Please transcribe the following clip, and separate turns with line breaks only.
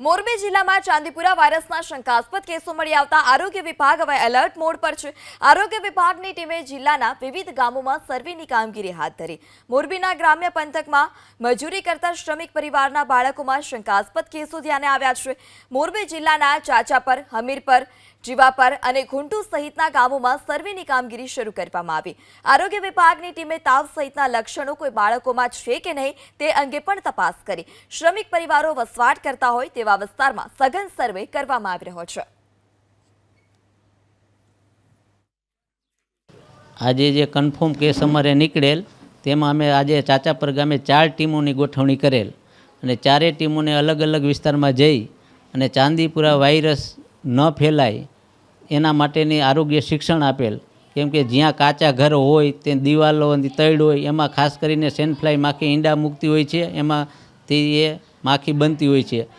મોરબી જિલ્લામાં ચાંદીપુરા વાયરસના શંકાસ્પદ કેસો મળી આવતા આરોગ્ય વિભાગ હવે એલર્ટ મોડ પર છે. આરોગ્ય વિભાગની ટીમે જિલ્લાના વિવિધ ગામોમાં સર્વેની કામગીરી હાથ ધરી. મોરબીના ગ્રામ્ય પંથકમાં મજૂરી કરતા શ્રમિક પરિવારના બાળકોમાં શંકાસ્પદ કેસો ધ્યાને આવ્યા છે. મોરબી જિલ્લાના ચાચાપર હમીરપર જીવાપર અને ઘુંટુ સહિતના ગામોમાં સર્વેની કામગીરી શરૂ કરવામાં આવી. આરોગ્ય વિભાગની ટીમે તાવ સહિતના લક્ષણો કોઈ બાળકોમાં છે કે નહીં તે અંગે પણ તપાસ કરી. શ્રમિક પરિવારો વસવાટ કરતા હોય તેવા વિસ્તારમાં સઘન સર્વે કરવામાં આવી રહ્યો છે.
આજે જે કન્ફર્મ કેસ અમારે નીકળેલ, તેમાં અમે આજે ચાચાપર ગામે ચાર ટીમોની ગોઠવણી કરેલ. અને ચારેય ટીમોને અલગ અલગ વિસ્તારમાં જઈ અને ચાંદીપુરા વાયરસ ન ફેલાય, એના માટેની આરોગ્ય શિક્ષણ આપેલ. કેમ કે જ્યાં કાચા ઘર હોય તે દિવાલો તૈડ હોય, એમાં ખાસ કરીને સેન્ડફ્લાય માખી ઈંડા મૂકતી હોય છે, એમાં તે એ માખી બનતી હોય છે.